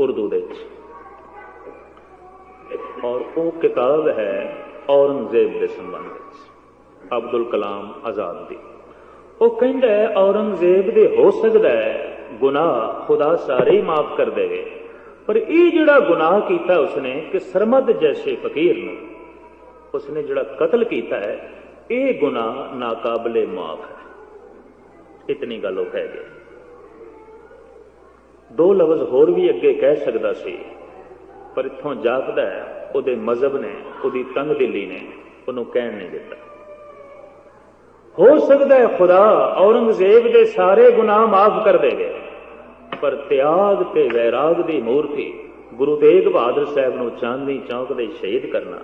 ਉਰਦੂ ਦੇ ਵਿੱਚ। ਔਰ ਉਹ ਕਿਤਾਬ ਹੈ ਔਰੰਗਜ਼ੇਬ ਦੇ ਸੰਬੰਧ ਵਿੱਚ, ਅਬਦੁਲ ਕਲਾਮ ਆਜ਼ਾਦ। ਦੀ ਉਹ ਕਹਿੰਦਾ ਹੈ, ਔਰੰਗਜ਼ੇਬ ਦੇ ਹੋ ਸਕਦਾ ਹੈ ਗੁਨਾਹ ਖੁਦਾ ਸਾਰੇ ਹੀ ਮਾਫ ਕਰ ਦੇਵੇ, ਪਰ ਇਹ ਜਿਹੜਾ ਗੁਨਾਹ ਕੀਤਾ ਉਸਨੇ ਕਿ ਸਰਮਦ ਜੈਸੇ ਫਕੀਰ ਨੂੰ, ਉਸਨੇ ਜਿਹੜਾ ਕਤਲ ਕੀਤਾ ਹੈ, ਇਹ ਗੁਨਾਹ ਨਾਕਾਬਲੇ ਮਾਫ ਹੈ। ਇਤਨੀ ਗੱਲ ਉਹ ਕਹਿ ਗਿਆ ਦੋ ਲਫ਼ਜ਼ ਹੋਰ ਵੀ ਅੱਗੇ ਕਹਿ ਸਕਦਾ ਸੀ, ਪਰ ਇੱਥੋਂ ਜਾਪਦਾ ਉਹਦੇ ਮਜ਼ਹਬ ਨੇ, ਉਹਦੀ ਤੰਗ ਦਿਲੀ ਨੇ, ਉਹਨੂੰ ਕਹਿਣ ਨਹੀਂ ਦਿੱਤਾ। ਹੋ ਸਕਦਾ ਹੈ ਖੁਦਾ ਔਰੰਗਜ਼ੇਬ ਦੇ ਸਾਰੇ ਗੁਨਾਹ ਮਾਫ ਕਰ ਦੇਵੇ, ਪਰ ਤਿਆਗ ਤੇ ਵੈਰਾਗ ਦੀ ਮੂਰਤੀ ਗੁਰੂ ਤੇਗ ਬਹਾਦਰ ਸਾਹਿਬ ਨੂੰ ਚਾਂਦਨੀ ਚੌਕ ਦੇ ਸ਼ਹੀਦ ਕਰਨਾ,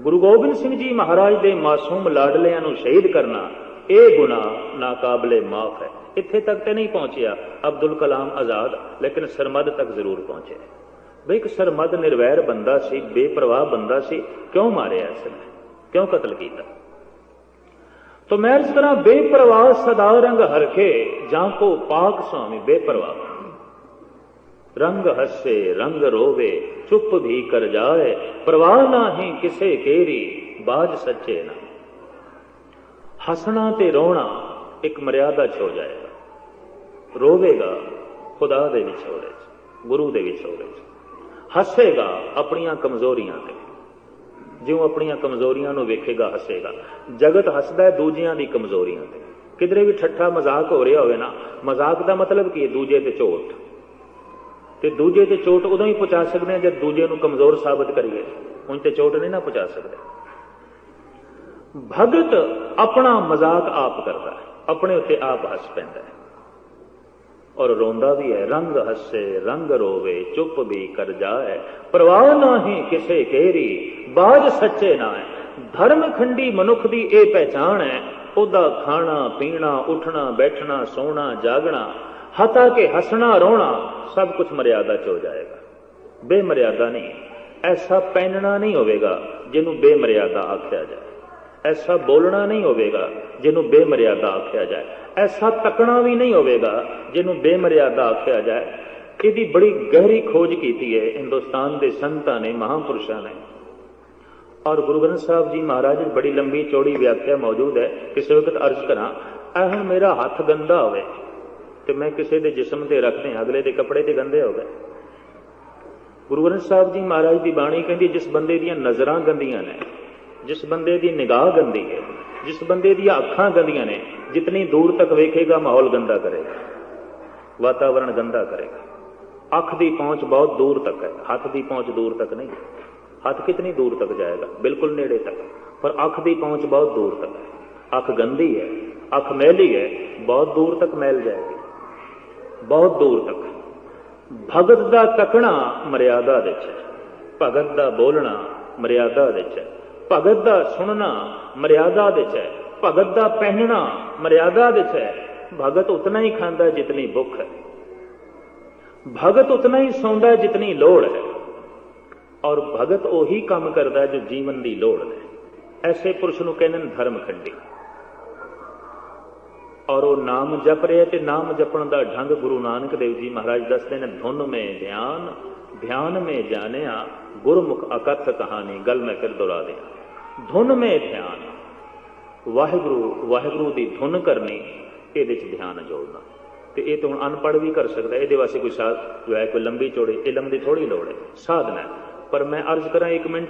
ਗੁਰੂ ਗੋਬਿੰਦ ਸਿੰਘ ਜੀ ਮਹਾਰਾਜ ਦੇ ਮਾਸੂਮ ਲਾਡਲਿਆਂ ਨੂੰ ਸ਼ਹੀਦ ਕਰਨਾ ਇਹ ਗੁਨਾਹ ਨਾਕਾਬਲੇ ਮਾਫ ਹੈ। ਇੱਥੇ ਤੱਕ ਤੇ ਨਹੀਂ ਪਹੁੰਚਿਆ। ਅਬਦੁਲ ਕਲਾਮ ਆਜ਼ਾਦ, ਲੇਕਿਨ ਸਰਮਦ ਤੱਕ ਜ਼ਰੂਰ ਪਹੁੰਚਿਆ। ਬਈ ਇੱਕ ਸਰਮਦ ਨਿਰਵੈਰ ਬੰਦਾ ਸੀ, ਬੇਪਰਵਾਹ ਬੰਦਾ ਸੀ, ਕਿਉਂ ਮਾਰਿਆ ਇਸ ਨੇ? ਕਿਉਂ ਕਤਲ ਕੀਤਾ? ਤੋ ਮੈਂ ਇਸ ਤਰ੍ਹਾਂ ਬੇਪਰਵਾਹ ਸਦਾ ਰੰਗ ਹਰਖੇ, ਜਾਂ ਕੋ ਪਾਕ ਸੁਆਮੀ ਬੇਪਰਵਾਹ। ਰੰਗ ਹੱਸੇ, ਰੰਗ ਰੋਵੇ, ਚੁੱਪ ਵੀ ਕਰ ਜਾਏ, ਪਰਵਾਹ ਨਾ ਹੈ ਕਿਸੇ ਕੇਰੀ, ਬਾਜ ਸੱਚੇ ਨਾ। ਹੱਸਣਾ ਤੇ ਰੋਣਾ ਇੱਕ ਮਰਿਆਦਾ ਚ ਹੋ ਜਾਏਗਾ। ਰੋਵੇਗਾ ਖੁਦਾ ਦੇ ਵਿੱਚ ਵਿਛੋੜੇ ਚ ਗੁਰੂ ਦੇ ਵਿੱਚ ਵਿਛੋੜੇ ਚ ਹੱਸੇਗਾ ਆਪਣੀਆਂ ਕਮਜ਼ੋਰੀਆਂ ਤੇ। ਜਿਉਂ ਆਪਣੀਆਂ ਕਮਜ਼ੋਰੀਆਂ ਨੂੰ ਵੇਖੇਗਾ, ਹੱਸੇਗਾ। ਜਗਤ ਹੱਸਦਾ ਹੈ ਦੂਜਿਆਂ ਦੀ ਕਮਜ਼ੋਰੀਆਂ ਤੇ। ਕਿਧਰੇ ਵੀ ਠੱਠਾ ਮਜ਼ਾਕ ਹੋ ਰਿਹਾ ਹੋਵੇ ਨਾ, ਮਜ਼ਾਕ ਦਾ ਮਤਲਬ ਕੀ ਹੈ? ਦੂਜੇ ਤੇ ਚੋਟ। ਤੇ ਦੂਜੇ ਤੇ ਚੋਟ ਉਦੋਂ ਹੀ ਪਹੁੰਚਾ ਸਕਦੇ ਆ ਜਦ ਦੂਜੇ ਨੂੰ ਕਮਜ਼ੋਰ ਸਾਬਤ ਕਰੀਏ। ਹੁਣ ਤੇ ਚੋਟ ਨਹੀਂ ਨਾ ਪਹੁੰਚਾ ਸਕਦੇ। ਭਗਤ ਆਪਣਾ ਮਜ਼ਾਕ ਆਪ ਕਰਦਾ ਹੈ, ਆਪਣੇ ਉੱਤੇ ਆਪ ਹੱਸ ਪੈਂਦਾ ਹੈ। ਔਰ ਰੋਂਦਾ ਵੀ ਹੈ, ਰੰਗ ਹੱਸੇ, ਰੰਗ ਰੋਵੇ, ਚੁੱਪ ਵੀ ਕਰ ਜਾਏ। ਪਰਵਾਹ ਨਹੀਂ ਕਿਸੇ ਕੇਰੀ, ਬਾਜ ਸੱਚੇ ਨਾ ਹੈ। ਧਰਮ ਖੰਡੀ ਮਨੁੱਖ ਦੀ ਇਹ ਪਹਿਚਾਣ ਹੈ, ਉਹਦਾ ਖਾਣਾ, ਪੀਣਾ, ਉੱਠਣਾ, ਬੈਠਣਾ, ਸੌਣਾ, ਜਾਗਣਾ ਹਤਾ ਕੇ ਹੱਸਣਾ, ਰੋਣਾ, ਸਭ ਕੁਝ ਮਰਿਆਦਾ ਚ ਹੋ ਜਾਏਗਾ। ਬੇਮਰਿਆਦਾ ਨਹੀਂ, ਐਸਾ ਪਹਿਨਣਾ ਨਹੀਂ ਹੋਵੇਗਾ, ਜਿਹਨੂੰ ਬੇਮਰਿਆਦਾ ਆਖਿਆ ਜਾਏ। ਐਸਾ ਬੋਲਣਾ ਨਹੀਂ ਹੋਵੇਗਾ ਜਿਹਨੂੰ ਬੇਮਰਿਆਦਾ ਆਖਿਆ ਜਾਏ। ਐਸਾ ਤੱਕਣਾ ਵੀ ਨਹੀਂ ਹੋਵੇਗਾ ਜਿਹਨੂੰ ਬੇਮਰਿਆਦਾ ਆਖਿਆ ਜਾਏ। ਇਹਦੀ ਬੜੀ ਗਹਿਰੀ ਖੋਜ ਕੀਤੀ ਹੈ ਹਿੰਦੁਸਤਾਨ ਦੇ ਸੰਤਾਂ ਨੇ, ਮਹਾਪੁਰਸ਼ਾਂ ਨੇ। ਔਰ ਗੁਰੂ ਗ੍ਰੰਥ ਸਾਹਿਬ ਜੀ ਮਹਾਰਾਜ ਦੀ ਬੜੀ ਲੰਬੀ ਚੌੜੀ ਵਿਆਖਿਆ ਮੌਜੂਦ ਹੈ। ਕਿਸੇ ਵਕਤ ਅਰਜ਼ ਕਰਾਂ, ਇਹ ਹੁਣ ਮੇਰਾ ਹੱਥ ਗੰਦਾ ਹੋਵੇ ਤੇ ਮੈਂ ਕਿਸੇ ਦੇ ਜਿਸਮ ਤੇ ਰੱਖਦੇ ਅਗਲੇ ਦੇ ਕੱਪੜੇ ਤੇ ਗੰਦੇ ਹੋ ਗਏ। ਗੁਰੂ ਗ੍ਰੰਥ ਸਾਹਿਬ ਜੀ ਮਹਾਰਾਜ ਦੀ ਬਾਣੀ ਕਹਿੰਦੀ ਜਿਸ ਬੰਦੇ ਦੀਆਂ ਨਜ਼ਰਾਂ ਗੰਦੀਆਂ ਨੇ ਜਿਸ ਬੰਦੇ ਦੀ ਨਿਗਾਹ ਗੰਦੀ ਹੈ, ਜਿਸ ਬੰਦੇ ਦੀਆਂ ਅੱਖਾਂ ਗੰਦੀਆਂ ਨੇ, ਜਿਤਨੀ ਦੂਰ ਤੱਕ ਵੇਖੇਗਾ ਮਾਹੌਲ ਗੰਦਾ ਕਰੇਗਾ, ਵਾਤਾਵਰਣ ਗੰਦਾ ਕਰੇਗਾ। ਅੱਖ ਦੀ ਪਹੁੰਚ ਬਹੁਤ ਦੂਰ ਤੱਕ ਹੈ, ਹੱਥ ਦੀ ਪਹੁੰਚ ਦੂਰ ਤੱਕ ਨਹੀਂ, ਹੱਥ ਕਿਤਨੀ ਦੂਰ ਤੱਕ ਜਾਏਗਾ? ਬਿਲਕੁਲ ਨੇੜੇ ਤੱਕ, ਪਰ ਅੱਖ ਦੀ ਪਹੁੰਚ ਬਹੁਤ ਦੂਰ ਤੱਕ ਹੈ। ਅੱਖ ਗੰਦੀ ਹੈ, ਅੱਖ ਮੈਲੀ ਹੈ, ਬਹੁਤ ਦੂਰ ਤੱਕ ਮੈਲ ਜਾਏਗੀ, ਬਹੁਤ ਦੂਰ ਤੱਕ। ਭਗਤ ਦਾ ਤਕਣਾ ਮਰਿਆਦਾ ਵਿੱਚ ਹੈ, ਭਗਤ ਦਾ ਬੋਲਣਾ ਮਰਿਆਦਾ ਵਿੱਚ ਹੈ। ਭਗਤ ਦਾ ਸੁਣਨਾ ਮਰਿਆਦਾ ਵਿੱਚ ਹੈ। ਭਗਤ ਦਾ ਪਹਿਨਣਾ ਮਰਿਆਦਾ ਵਿੱਚ ਹੈ। ਭਗਤ ਉਤਨਾ ਹੀ ਖਾਂਦਾ ਜਿਤਨੀ ਭੁੱਖ ਹੈ। ਭਗਤ ਉਤਨਾ ਹੀ ਸੌਂਦਾ ਜਿਤਨੀ ਲੋੜ ਹੈ। ਔਰ ਭਗਤ ਉਹੀ ਕੰਮ ਕਰਦਾ ਜੋ ਜੀਵਨ ਦੀ ਲੋੜ ਹੈ। ਐਸੇ ਪੁਰਸ਼ ਨੂੰ ਕਹਿੰਦੇ ਨੇ ਧਰਮ ਖੰਡੀ। ਔਰ ਉਹ ਨਾਮ ਜਪ ਰਿਹਾ ਤੇ ਨਾਮ ਜਪਣ ਦਾ ਢੰਗ ਗੁਰੂ ਨਾਨਕ ਦੇਵ ਜੀ ਮਹਾਰਾਜ ਦੱਸਦੇ ਨੇ, ਧੁਨ ਮੇ ਧਿਆਨ ਧਿਆਨ ਮੇ ਜਾਣਿਆ, ਗੁਰਮੁਖ ਅਕਥ ਕਹਾਣੀ, ਗੱਲ ਮੈਂ ਫਿਰ ਦੁਹਰਾ ਦਿਆਂ। ਧੁਨ ਮੇ ਧਿਆਨ ਵਾਹਿਗੁਰੂ ਵਾਹਿਗੁਰੂ ਦੀ ਧੁਨ ਕਰਨੀ, ਇਹਦੇ ਚ ਧਿਆਨ ਜੋੜਨਾ ਤੇ ਇਹ ਤਾਂ ਹੁਣ ਅਨਪੜ੍ਹ ਵੀ ਕਰ ਸਕਦਾ, ਇਹਦੇ ਵਾਸਤੇ ਕੋਈ ਸਾਧ ਜੋ ਹੈ, ਕੋਈ ਲੰਬੀ ਚੌੜੀ ਇਲਮ ਦੀ ਥੋੜੀ ਲੋੜ ਹੈ, ਸਾਧਨਾ ਹੈ। ਪਰ ਮੈਂ ਅਰਜ਼ ਕਰਾਂ, ਇੱਕ ਮਿੰਟ